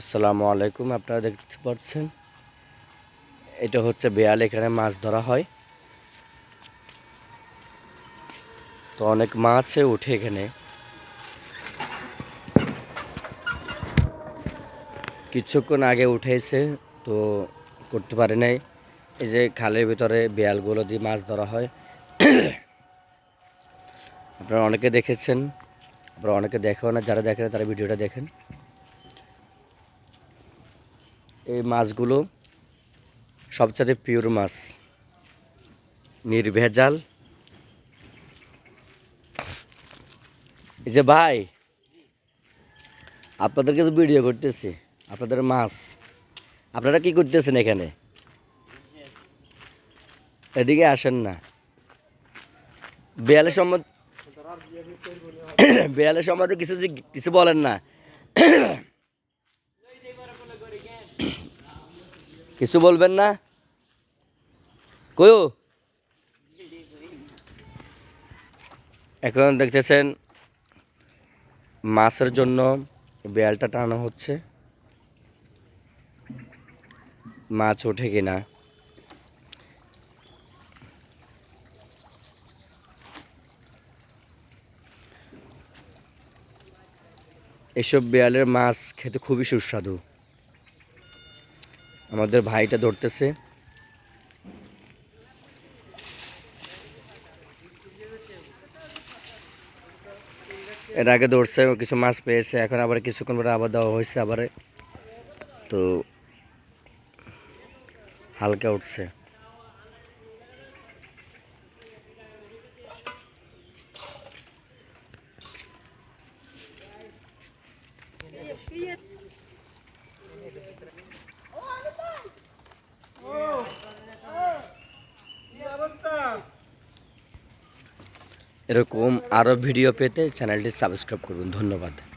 আসসালামু আলাইকুম, আপনারা দেখতে পাচ্ছেন? এটা হচ্ছে বেয়াল, এখানে মাছ ধরা হয়। তো অনেক মাছে উঠে এখানে। কিছুক্ষণ আগে উঠেছে, তো করতে পারে নাই। এই যে খালের ভিতরে বেয়ালগুলো দিয়ে মাছ ধরা হয়। আপনারা অনেকে দেখেছেন, আপনারা অনেকে দেখেও না, যারা দেখেন তারা ভিডিওটা দেখেন। এই মাছগুলো সবচেয়ে পিওর মাছ। নির্ভেজাল। এই যে ভাই, আপনাদেরকে তো ভিডিও করতেছি, আপনাদের মাছ। আপনারা কি করতেছেন এখানে? এদিকে আসেন না। বেয়ালের সম্বন্ধে বেয়ালের সম্বন্ধে কিছু কিছু বলেন না। কিছু বলবেন না? কয়ো? এখন দেখতেছেন মাছের জন্য বেয়ালটা টানা হচ্ছে। মাছ ওঠে কিনা? এসব বেয়ালের মাছ খেতে খুবই সুস্বাদু। আমাদের ভাইটা ধরতেছে। এর আগে ধরছে কিছু মাছ পেয়েছে, এখন আবার কিছুক্ষণ পরে আবার দেওয়া হয়েছে আবার। তো হালকা উঠছে। এরকম আরও ভিডিও পেতে চ্যানেলটি সাবস্ক্রাইব করুন। ধন্যবাদ।